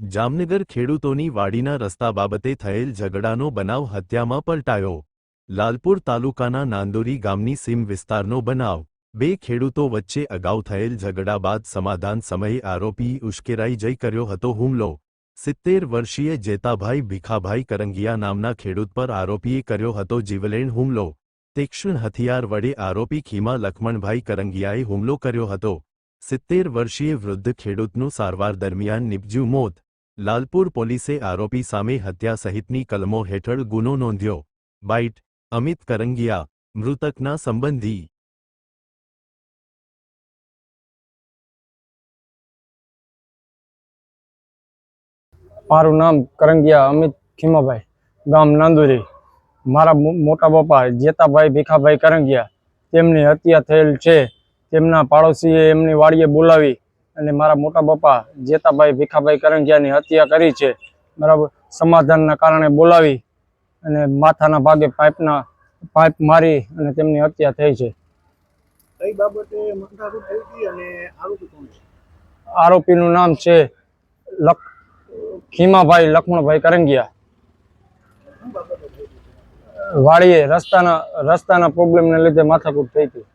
જામનગર ખેડૂતોની વાડીના રસ્તા બાબતે થયેલ ઝઘડાનો બનાવ હત્યામાં પલટાયો. લાલપુર તાલુકાના નાંદોરી ગામની સીમ વિસ્તારનો બનાવ. બે ખેડૂતો વચ્ચે અગાઉ થયેલ ઝઘડા બાદ સમાધાન સમયે આરોપી ઉશ્કેરાઈ જઈ કર્યો હતો હુમલો. સિત્તેર વર્ષીય જેતાભાઈ ભીખાભાઈ કરંગિયા નામના ખેડૂત પર આરોપીએ કર્યો હતો જીવલેણ હુમલો. તીક્ષ્ણ હથિયાર વડે આરોપી ખીમા લખમણભાઈ કરંગિયાએ હુમલો કર્યો હતો. સિત્તેર વર્ષીય વૃદ્ધ ખેડૂતનું સારવાર દરમિયાન નિપજ્યું મોત. લાલપુર પોલીસે આરોપી સામે હત્યા સહિતની કલમો હેઠળ ગુનો નોંધ્યો. બાઇટ, અમિત કરંગિયા, મૃતકના સંબંધી. મારું નામ કરંગિયા અમિત ખીમાભાઈ, ગામ નાંદુરી. મારા મોટા પપ્પા જેતાભાઈ ભીખાભાઈ કરંગિયા, તેમની હત્યા થયેલ છે. તેમના પાડોશીએ એમની વાડીએ બોલાવી અને મારા મોટા બાપા જેતાભાઈ ભીખાભાઈ કરંગિયાની હત્યા કરી છે બરાબર? સમાધાનના કારણે બોલાવી અને માથાના ભાગે પાઇપના પાઇપ મારી અને તેમની હત્યા થઈ છે. કઈ બાબતે માથાકૂટ થઈ હતી અને આરોપી કોણ છે? આરોપીનું નામ છે લખ ખીમાભાઈ લક્ષ્મણભાઈ કરંગિયા. વાડીએ રસ્તાના રસ્તાના પ્રોબ્લેમને લીધે માથાકૂટ થઈ હતી